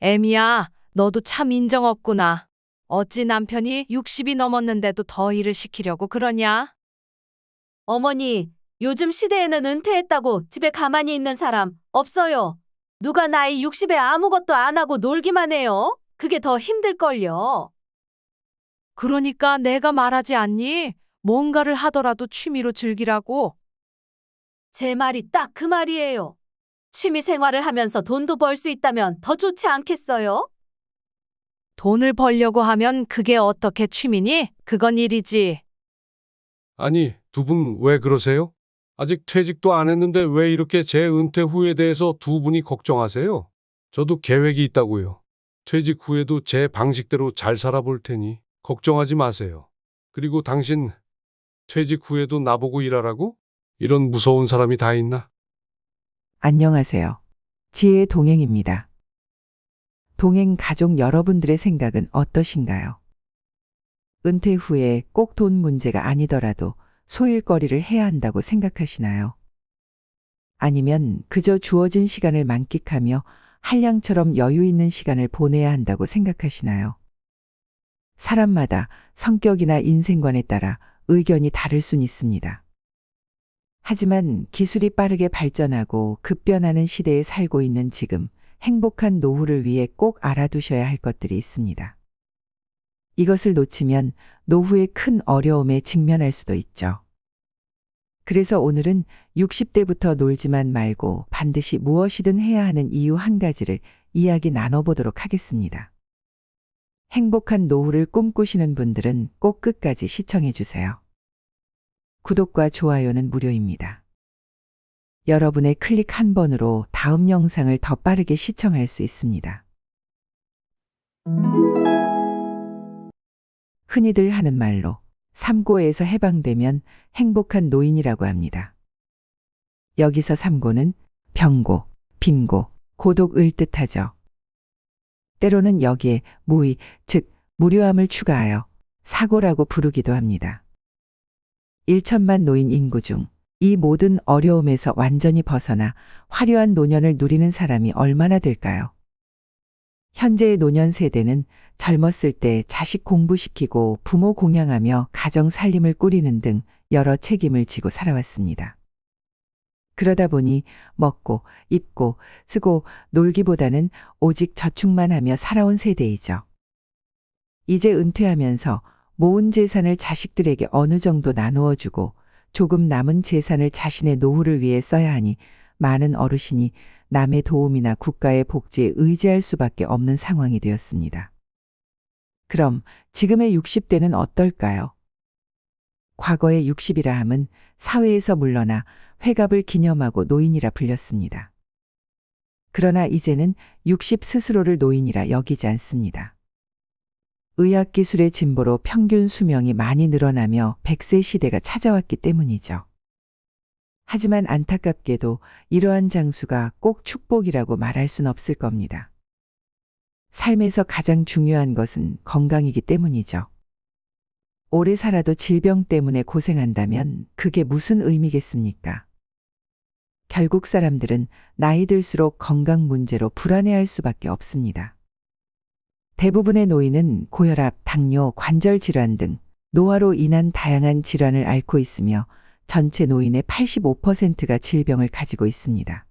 애미야, 너도 참 인정 없구나. 어찌 남편이 60이 넘었는데도 더 일을 시키려고 그러냐? 어머니, 요즘 시대에는 은퇴했다고 집에 가만히 있는 사람 없어요. 누가 나이 60에 아무것도 안 하고 놀기만 해요? 그게 더 힘들걸요. 그러니까 내가 말하지 않니? 뭔가를 하더라도 취미로 즐기라고. 제 말이 딱 그 말이에요. 취미 생활을 하면서 돈도 벌 수 있다면 더 좋지 않겠어요? 돈을 벌려고 하면 그게 어떻게 취미니? 그건 일이지. 아니, 두 분 왜 그러세요? 아직 퇴직도 안 했는데 왜 이렇게 제 은퇴 후에 대해서 두 분이 걱정하세요? 저도 계획이 있다고요. 퇴직 후에도 제 방식대로 잘 살아볼 테니 걱정하지 마세요. 그리고 당신 퇴직 후에도 나보고 일하라고? 이런 무서운 사람이 다 있나? 안녕하세요. 지혜의 동행입니다. 동행 가족 여러분들의 생각은 어떠신가요? 은퇴 후에 꼭 돈 문제가 아니더라도 소일거리를 해야 한다고 생각하시나요? 아니면 그저 주어진 시간을 만끽하며 한량처럼 여유 있는 시간을 보내야 한다고 생각하시나요? 사람마다 성격이나 인생관에 따라 의견이 다를 순 있습니다. 하지만 기술이 빠르게 발전하고 급변하는 시대에 살고 있는 지금 행복한 노후를 위해 꼭 알아두셔야 할 것들이 있습니다. 이것을 놓치면 노후의 큰 어려움에 직면할 수도 있죠. 그래서 오늘은 60대부터 놀지만 말고 반드시 무엇이든 해야 하는 이유 한 가지를 이야기 나눠보도록 하겠습니다. 행복한 노후를 꿈꾸시는 분들은 꼭 끝까지 시청해 주세요. 구독과 좋아요는 무료입니다. 여러분의 클릭 한 번으로 다음 영상을 더 빠르게 시청할 수 있습니다. 흔히들 하는 말로 삼고에서 해방되면 행복한 노인이라고 합니다. 여기서 삼고는 병고, 빈고, 고독을 뜻하죠. 때로는 여기에 무의, 즉 무료함을 추가하여 사고라고 부르기도 합니다. 1천만 노인 인구 중 이 모든 어려움에서 완전히 벗어나 화려한 노년을 누리는 사람이 얼마나 될까요? 현재의 노년 세대는 젊었을 때 자식 공부시키고 부모 공양하며 가정 살림을 꾸리는 등 여러 책임을 지고 살아왔습니다. 그러다 보니 먹고, 입고, 쓰고, 놀기보다는 오직 저축만 하며 살아온 세대이죠. 이제 은퇴하면서 모은 재산을 자식들에게 어느 정도 나누어 주고 조금 남은 재산을 자신의 노후를 위해 써야 하니 많은 어르신이 남의 도움이나 국가의 복지에 의지할 수밖에 없는 상황이 되었습니다. 그럼 지금의 60대는 어떨까요? 과거의 60이라 함은 사회에서 물러나 회갑을 기념하고 노인이라 불렸습니다. 그러나 이제는 60 스스로를 노인이라 여기지 않습니다. 의학기술의 진보로 평균 수명이 많이 늘어나며 100세 시대가 찾아왔기 때문이죠. 하지만 안타깝게도 이러한 장수가 꼭 축복이라고 말할 순 없을 겁니다. 삶에서 가장 중요한 것은 건강이기 때문이죠. 오래 살아도 질병 때문에 고생한다면 그게 무슨 의미겠습니까? 결국 사람들은 나이 들수록 건강 문제로 불안해할 수밖에 없습니다. 대부분의 노인은 고혈압, 당뇨, 관절 질환 등 노화로 인한 다양한 질환을 앓고 있으며 전체 노인의 85%가 질병을 가지고 있습니다.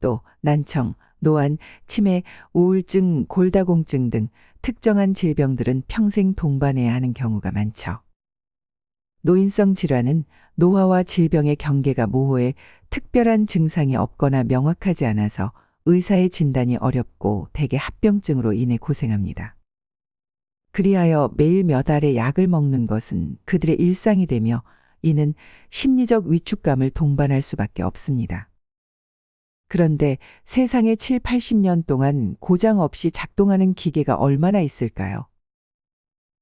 또 난청, 노안, 치매, 우울증, 골다공증 등 특정한 질병들은 평생 동반해야 하는 경우가 많죠. 노인성 질환은 노화와 질병의 경계가 모호해 특별한 증상이 없거나 명확하지 않아서 의사의 진단이 어렵고 대개 합병증으로 인해 고생합니다. 그리하여 매일 몇 알의 약을 먹는 것은 그들의 일상이 되며 이는 심리적 위축감을 동반할 수밖에 없습니다. 그런데 세상에 7, 80년 동안 고장 없이 작동하는 기계가 얼마나 있을까요?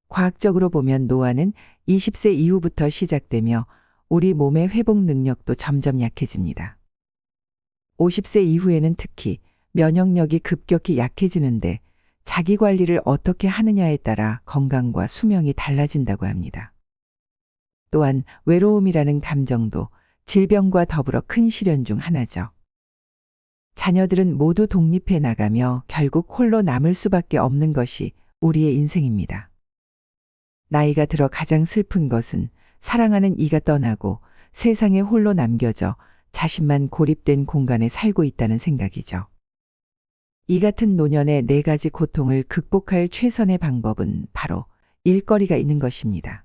과학적으로 보면 노화는 20세 이후부터 시작되며 우리 몸의 회복 능력도 점점 약해집니다. 50세 이후에는 특히 면역력이 급격히 약해지는데 자기 관리를 어떻게 하느냐에 따라 건강과 수명이 달라진다고 합니다. 또한 외로움이라는 감정도 질병과 더불어 큰 시련 중 하나죠. 자녀들은 모두 독립해 나가며 결국 홀로 남을 수밖에 없는 것이 우리의 인생입니다. 나이가 들어 가장 슬픈 것은 사랑하는 이가 떠나고 세상에 홀로 남겨져 자신만 고립된 공간에 살고 있다는 생각이죠. 이 같은 노년의 네 가지 고통을 극복할 최선의 방법은 바로 일거리가 있는 것입니다.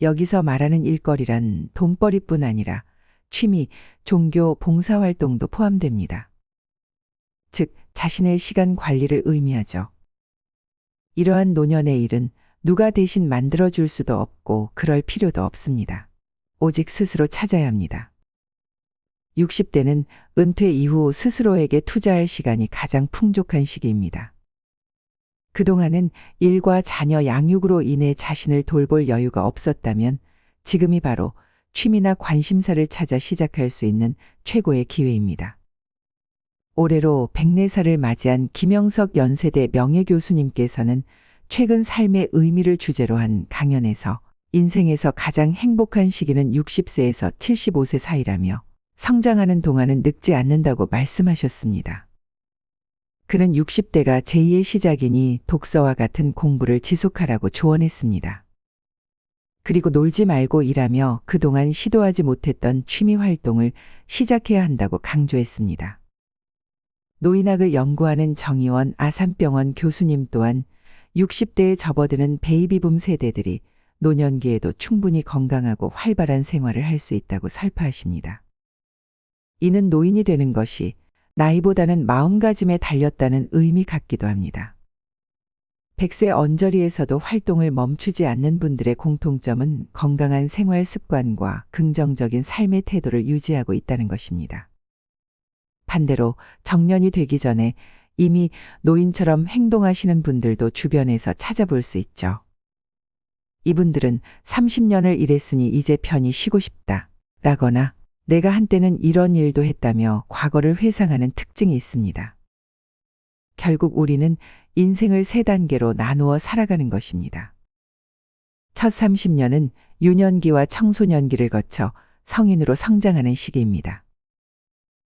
여기서 말하는 일거리란 돈벌이뿐 아니라 취미, 종교, 봉사활동도 포함됩니다. 즉, 자신의 시간 관리를 의미하죠. 이러한 노년의 일은 누가 대신 만들어줄 수도 없고 그럴 필요도 없습니다. 오직 스스로 찾아야 합니다. 60대는 은퇴 이후 스스로에게 투자할 시간이 가장 풍족한 시기입니다. 그동안은 일과 자녀 양육으로 인해 자신을 돌볼 여유가 없었다면 지금이 바로 취미나 관심사를 찾아 시작할 수 있는 최고의 기회입니다. 올해로 104살을 맞이한 김영석 연세대 명예교수님께서는 최근 삶의 의미를 주제로 한 강연에서 인생에서 가장 행복한 시기는 60세에서 75세 사이라며 성장하는 동안은 늙지 않는다고 말씀하셨습니다. 그는 60대가 제2의 시작이니 독서와 같은 공부를 지속하라고 조언했습니다. 그리고 놀지 말고 일하며 그동안 시도하지 못했던 취미 활동을 시작해야 한다고 강조했습니다. 노인학을 연구하는 정의원 아산병원 교수님 또한 60대에 접어드는 베이비붐 세대들이 노년기에도 충분히 건강하고 활발한 생활을 할 수 있다고 설파하십니다. 이는 노인이 되는 것이 나이보다는 마음가짐에 달렸다는 의미 같기도 합니다. 백세 언저리에서도 활동을 멈추지 않는 분들의 공통점은 건강한 생활 습관과 긍정적인 삶의 태도를 유지하고 있다는 것입니다. 반대로 정년이 되기 전에 이미 노인처럼 행동하시는 분들도 주변에서 찾아볼 수 있죠. 이분들은 30년을 일했으니 이제 편히 쉬고 싶다. 라거나 내가 한때는 이런 일도 했다며 과거를 회상하는 특징이 있습니다. 결국 우리는 인생을 세 단계로 나누어 살아가는 것입니다. 첫 30년은 유년기와 청소년기를 거쳐 성인으로 성장하는 시기입니다.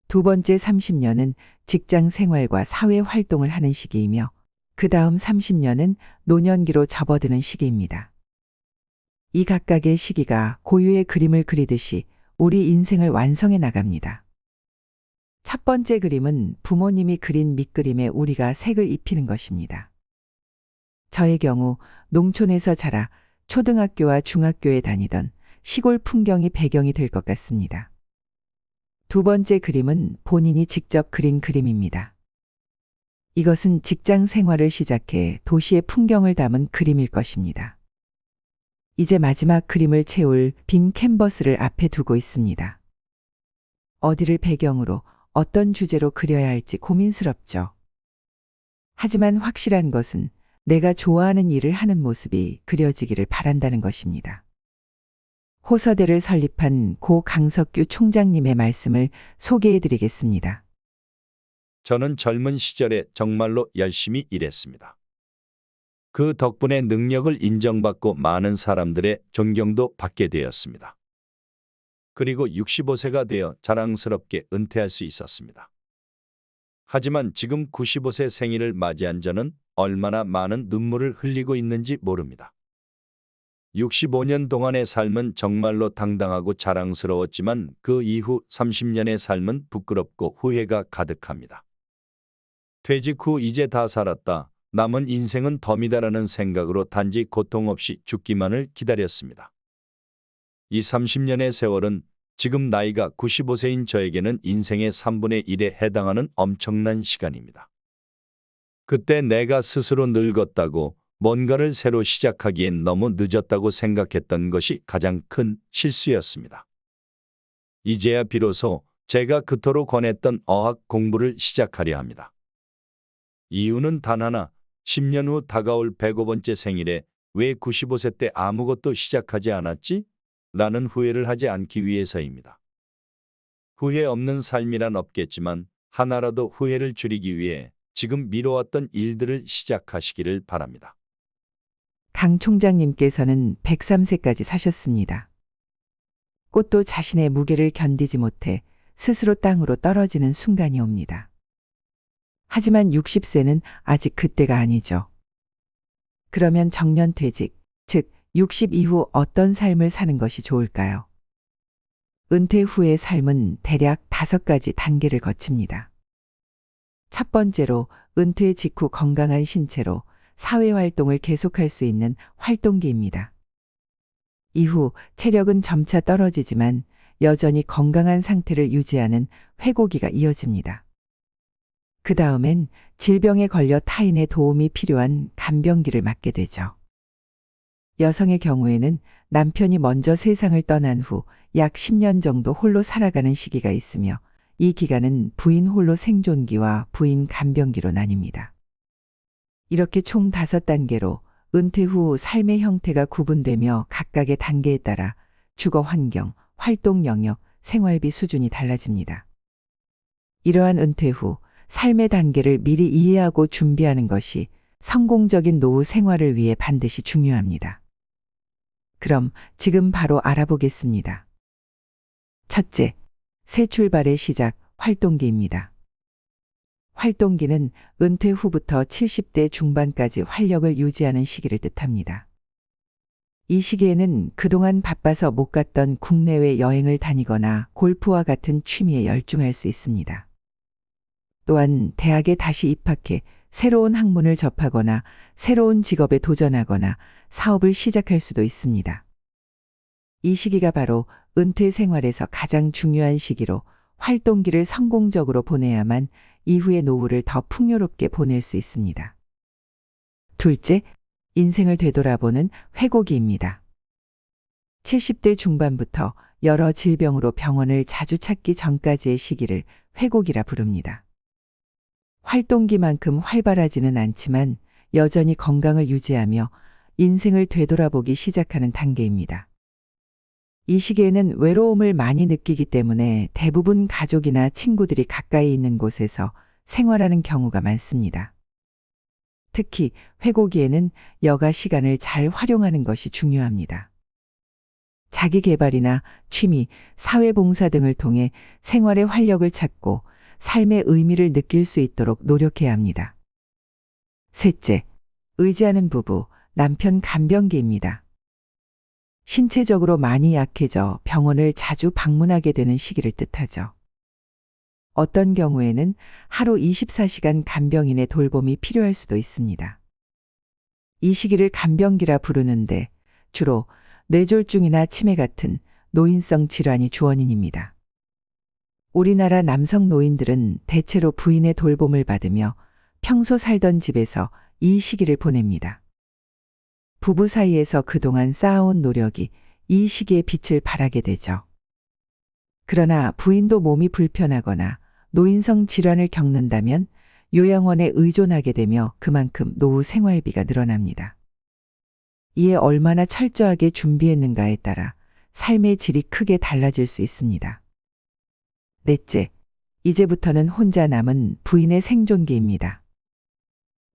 두 번째 30년은 직장 생활과 사회 활동을 하는 시기이며 그 다음 30년은 노년기로 접어드는 시기입니다. 이 각각의 시기가 고유의 그림을 그리듯이 우리 인생을 완성해 나갑니다. 첫 번째 그림은 부모님이 그린 밑그림에 우리가 색을 입히는 것입니다. 저의 경우 농촌에서 자라 초등학교와 중학교에 다니던 시골 풍경이 배경이 될 것 같습니다. 두 번째 그림은 본인이 직접 그린 그림입니다. 이것은 직장 생활을 시작해 도시의 풍경을 담은 그림일 것입니다. 이제 마지막 그림을 채울 빈 캔버스를 앞에 두고 있습니다. 어디를 배경으로 어떤 주제로 그려야 할지 고민스럽죠. 하지만 확실한 것은 내가 좋아하는 일을 하는 모습이 그려지기를 바란다는 것입니다. 호서대를 설립한 고 강석규 총장님의 말씀을 소개해 드리겠습니다. 저는 젊은 시절에 정말로 열심히 일했습니다. 그 덕분에 능력을 인정받고 많은 사람들의 존경도 받게 되었습니다. 그리고 65세가 되어 자랑스럽게 은퇴할 수 있었습니다. 하지만 지금 95세 생일을 맞이한 저는 얼마나 많은 눈물을 흘리고 있는지 모릅니다. 65년 동안의 삶은 정말로 당당하고 자랑스러웠지만 그 이후 30년의 삶은 부끄럽고 후회가 가득합니다. 퇴직 후 이제 다 살았다. 남은 인생은 덤이다라는 생각으로 단지 고통 없이 죽기만을 기다렸습니다. 이 30년의 세월은 지금 나이가 95세인 저에게는 인생의 3분의 1에 해당하는 엄청난 시간입니다. 그때 내가 스스로 늙었다고 뭔가를 새로 시작하기엔 너무 늦었다고 생각했던 것이 가장 큰 실수였습니다. 이제야 비로소 제가 그토록 권했던 어학 공부를 시작하려 합니다. 이유는 단 하나, 10년 후 다가올 105번째 생일에 왜 95세 때 아무것도 시작하지 않았지? 라는 후회를 하지 않기 위해서입니다. 후회 없는 삶이란 없겠지만 하나라도 후회를 줄이기 위해 지금 미뤄왔던 일들을 시작하시기를 바랍니다. 강 총장님께서는 103세까지 사셨습니다. 꽃도 자신의 무게를 견디지 못해 스스로 땅으로 떨어지는 순간이 옵니다. 하지만 60세는 아직 그때가 아니죠. 그러면 정년퇴직, 즉 60 이후 어떤 삶을 사는 것이 좋을까요? 은퇴 후의 삶은 대략 다섯 가지 단계를 거칩니다. 첫 번째로 은퇴 직후 건강한 신체로 사회 활동을 계속할 수 있는 활동기입니다. 이후 체력은 점차 떨어지지만 여전히 건강한 상태를 유지하는 회고기가 이어집니다. 그 다음엔 질병에 걸려 타인의 도움이 필요한 간병기를 맞게 되죠. 여성의 경우에는 남편이 먼저 세상을 떠난 후 약 10년 정도 홀로 살아가는 시기가 있으며 이 기간은 부인 홀로 생존기와 부인 간병기로 나뉩니다. 이렇게 총 다섯 단계로 은퇴 후 삶의 형태가 구분되며 각각의 단계에 따라 주거 환경, 활동 영역, 생활비 수준이 달라집니다. 이러한 은퇴 후 삶의 단계를 미리 이해하고 준비하는 것이 성공적인 노후 생활을 위해 반드시 중요합니다. 그럼 지금 바로 알아보겠습니다. 첫째, 새 출발의 시작, 활동기입니다. 활동기는 은퇴 후부터 70대 중반까지 활력을 유지하는 시기를 뜻합니다. 이 시기에는 그동안 바빠서 못 갔던 국내외 여행을 다니거나 골프와 같은 취미에 열중할 수 있습니다. 또한 대학에 다시 입학해 새로운 학문을 접하거나 새로운 직업에 도전하거나 사업을 시작할 수도 있습니다. 이 시기가 바로 은퇴 생활에서 가장 중요한 시기로 활동기를 성공적으로 보내야만 이후의 노후를 더 풍요롭게 보낼 수 있습니다. 둘째, 인생을 되돌아보는 회고기입니다. 70대 중반부터 여러 질병으로 병원을 자주 찾기 전까지의 시기를 회고기라 부릅니다. 활동기만큼 활발하지는 않지만 여전히 건강을 유지하며 인생을 되돌아보기 시작하는 단계입니다. 이 시기에는 외로움을 많이 느끼기 때문에 대부분 가족이나 친구들이 가까이 있는 곳에서 생활하는 경우가 많습니다. 특히 회고기에는 여가 시간을 잘 활용하는 것이 중요합니다. 자기 개발이나 취미, 사회봉사 등을 통해 생활의 활력을 찾고 삶의 의미를 느낄 수 있도록 노력해야 합니다. 셋째, 의지하는 부부, 남편 간병기입니다. 신체적으로 많이 약해져 병원을 자주 방문하게 되는 시기를 뜻하죠. 어떤 경우에는 하루 24시간 간병인의 돌봄이 필요할 수도 있습니다. 이 시기를 간병기라 부르는데 주로 뇌졸중이나 치매 같은 노인성 질환이 주원인입니다. 우리나라 남성 노인들은 대체로 부인의 돌봄을 받으며 평소 살던 집에서 이 시기를 보냅니다. 부부 사이에서 그동안 쌓아온 노력이 이 시기에 빛을 발하게 되죠. 그러나 부인도 몸이 불편하거나 노인성 질환을 겪는다면 요양원에 의존하게 되며 그만큼 노후 생활비가 늘어납니다. 이에 얼마나 철저하게 준비했는가에 따라 삶의 질이 크게 달라질 수 있습니다. 넷째, 이제부터는 혼자 남은 부인의 생존기입니다.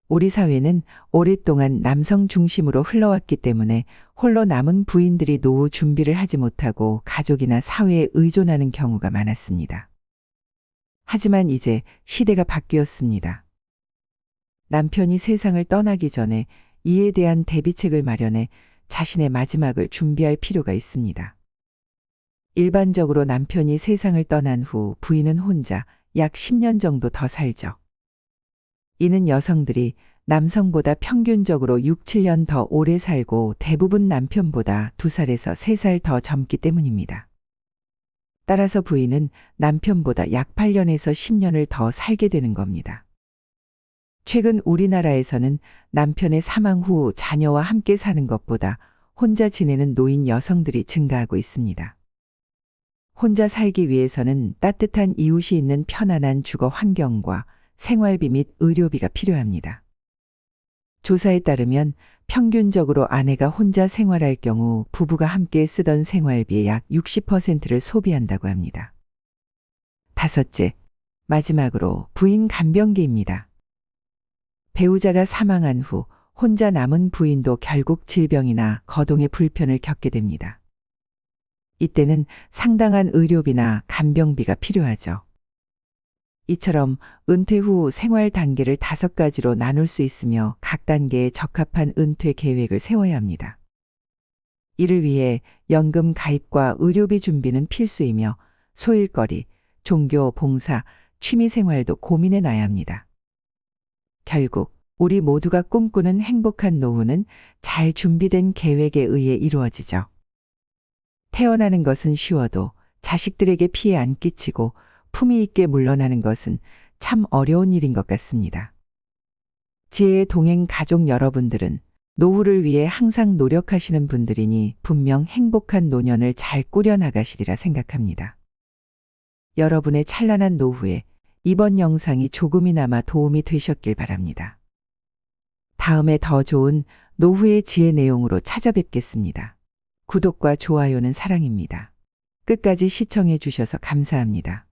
우리 사회는 오랫동안 남성 중심으로 흘러왔기 때문에 홀로 남은 부인들이 노후 준비를 하지 못하고 가족이나 사회에 의존하는 경우가 많았습니다. 하지만 이제 시대가 바뀌었습니다. 남편이 세상을 떠나기 전에 이에 대한 대비책을 마련해 자신의 마지막을 준비할 필요가 있습니다. 일반적으로 남편이 세상을 떠난 후 부인은 혼자 약 10년 정도 더 살죠. 이는 여성들이 남성보다 평균적으로 6, 7년 더 오래 살고 대부분 남편보다 2살에서 3살 더 젊기 때문입니다. 따라서 부인은 남편보다 약 8년에서 10년을 더 살게 되는 겁니다. 최근 우리나라에서는 남편의 사망 후 자녀와 함께 사는 것보다 혼자 지내는 노인 여성들이 증가하고 있습니다. 혼자 살기 위해서는 따뜻한 이웃이 있는 편안한 주거 환경과 생활비 및 의료비가 필요합니다. 조사에 따르면 평균적으로 아내가 혼자 생활할 경우 부부가 함께 쓰던 생활비의 약 60%를 소비한다고 합니다. 다섯째, 마지막으로 부인 간병기입니다. 배우자가 사망한 후 혼자 남은 부인도 결국 질병이나 거동의 불편을 겪게 됩니다. 이때는 상당한 의료비나 간병비가 필요하죠. 이처럼 은퇴 후 생활 단계를 다섯 가지로 나눌 수 있으며 각 단계에 적합한 은퇴 계획을 세워야 합니다. 이를 위해 연금 가입과 의료비 준비는 필수이며 소일거리, 종교, 봉사, 취미 생활도 고민해 놔야 합니다. 결국 우리 모두가 꿈꾸는 행복한 노후는 잘 준비된 계획에 의해 이루어지죠. 태어나는 것은 쉬워도 자식들에게 피해 안 끼치고 품위 있게 물러나는 것은 참 어려운 일인 것 같습니다. 지혜의 동행 가족 여러분들은 노후를 위해 항상 노력하시는 분들이니 분명 행복한 노년을 잘 꾸려나가시리라 생각합니다. 여러분의 찬란한 노후에 이번 영상이 조금이나마 도움이 되셨길 바랍니다. 다음에 더 좋은 노후의 지혜 내용으로 찾아뵙겠습니다. 구독과 좋아요는 사랑입니다. 끝까지 시청해 주셔서 감사합니다.